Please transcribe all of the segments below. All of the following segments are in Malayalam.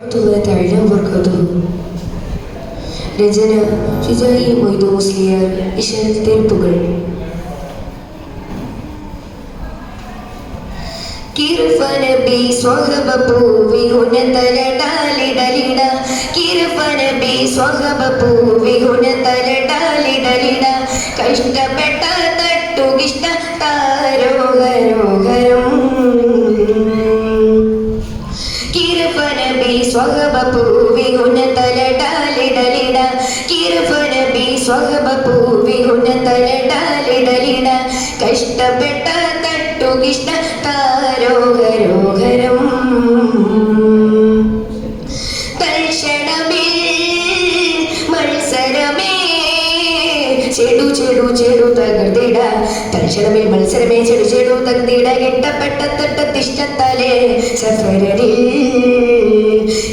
താഴെ വർക്കതു രചന ഷിജായി മൊയ്തു മുസ്ലിയാർ ഇഷൽ തീർപ്പുകൾ കിർഫനബി സ്വഹബ പൂവി ഹുനതലടാലിടലിട കിർഫനബി സ്വഹബ പൂവി ഹുനതലടാലിടലിട കഷ്ടപ്പെട്ട തട്ടുകിഷ്ട താരോഹരോഹരം സ്വഹബ പൂവി ഹുനതലടാലിടലിട കിർഫനബി സ്വഹബ പൂവി ഹുനതലടാലിടലിട കഷ്ടപ്പെട്ട തട്ടുകിഷ്ട താരോഹരോഹരം തൽക്ഷണമേ മത്സരമേ ചെടു ചെടു ചെടു തകർത്തിട. തൽക്ഷണമേ മത്സരമേ ചെടു ചെടു തകർത്തിട. കെട്ടപ്പെട്ട തട്ടത്തിഷ്ടത്തലേ സഫരരിൽ.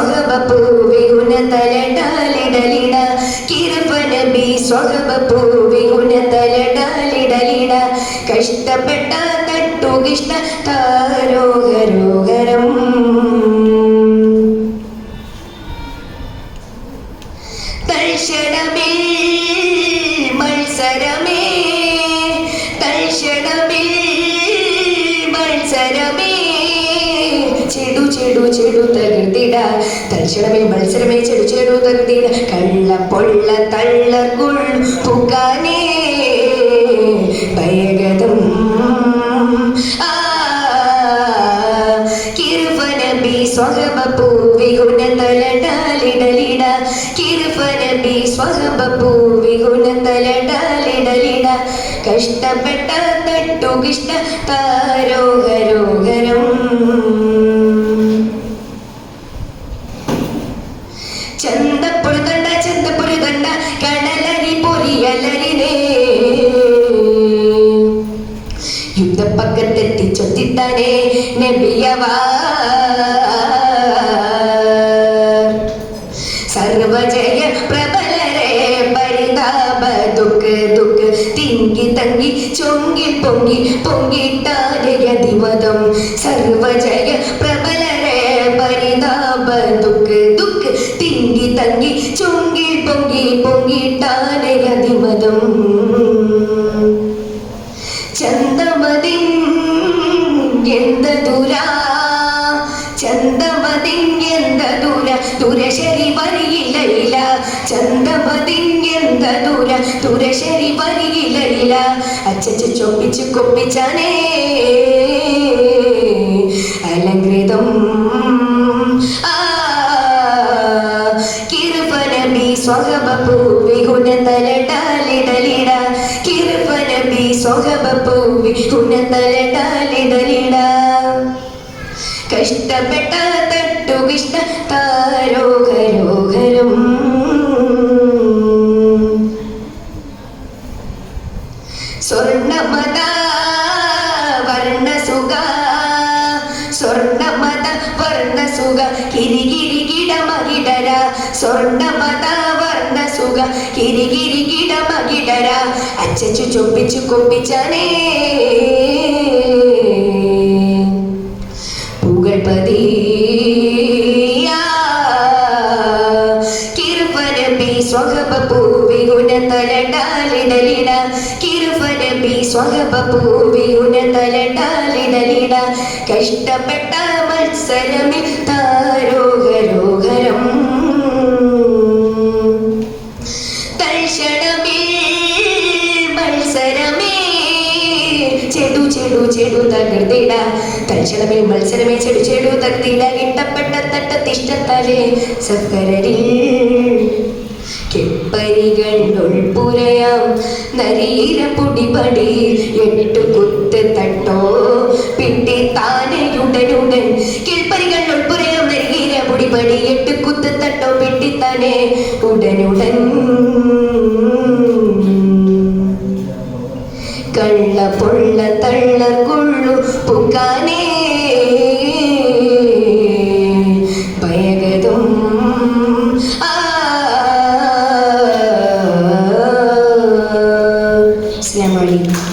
കിർഫനബി സ്വഹബ പൂവി ഉനതലടാലിടലിട കിർഫനബി സ്വഹബ പൂവി ഉനതലടാലിടലിട കഷ്ടപ്പെട്ട തട്ടുകിഷ്ട താരോഹരോഹരം തൽക്ഷണമേ മത്സരമേ ചെടു ചെടു ചെടു തകർത്തിട തൽക്ഷണമേ മത്സരമേ ചെടു ചെടു തകർത്തിട കള്ള പൊള്ള തള്ള പുക്കാനേ. ഭയഗതം സ്വഹബ പൂവി സ്വഹബ പൂവി കഷ്ടപ്പെട്ട തട്ടുകിഷ്ട താരോഹരോഹരം യുദ്ധപ്പക്കത്തെത്തിച്ചൊത്തിട്ടാനേ നബിയവാ. സർവജയ പ്രബലരെ പരിതാപ ദുഃഖ ദുഃഖ തിങ്കി തങ്കി ചൊങ്കി പൊങ്കി പൊങ്കിട്ടാരയതിമതം സർവജയ പ്രബലരെ പരിതാപ ദുഃഖ ദൂര ദൂരശരി അച്ചച്ച ചൊപ്പിച്ച് കൊപ്പിച്ചാനേ. അലങ്കൃതം. ആ കിർഫനബി സ്വഹബ പൂവി ഹുനതലടാലിടലിട കിർഫനബി സ്വഹബ പൂവി ഹുനതലടാലിടലിട കഷ്ടപ്പെട്ട തട്ടുകിഷ്ട താരോഹരോഹരം സ്വർണമത വർണസുഖ. സ്വർണമത വർണസുഖ. കിരികിരി കിടമകിടര. സ്വർണമത വർണസുഖ. കിരികിരി കിടമകിടര. അച്ചച്ചു ചൊപ്പിച്ചു കൊപ്പിച്ചനേ പുകഴ്പതി പൂവി ഉനതലടാലിടലിട കിർഫനബി സ്വഹബ പൂവി ഉനതലടാലിടലിട കഷ്ടപ്പെട്ട മത്സരമി താരോഹരോഹരം. തൽക്ഷണമേ മത്സരമേ ചെടു ചെടു ചെടു തകർത്തിട തൽക്ഷണമേ മത്സരമേ ചെടു ചെടു തകർത്തിട കിട്ടപ്പെട്ട തട്ടത്തിഷ്ടത്താലേ സഫരരിൽ കെപ്പരികൾ ഉൾപ്പുരയാം നരീര പൊടിപടി എട്ടു കുത്ത് തട്ടോ. പിട്ടി താനെയുടനുടൻ പൊടിപടി എട്ടു കുത്ത് തട്ടോ. പിട്ടി താനെ ഉടനുടൻ കള്ള പൊള്ള തള്ള കൊള്ളു പുക്കാനേ.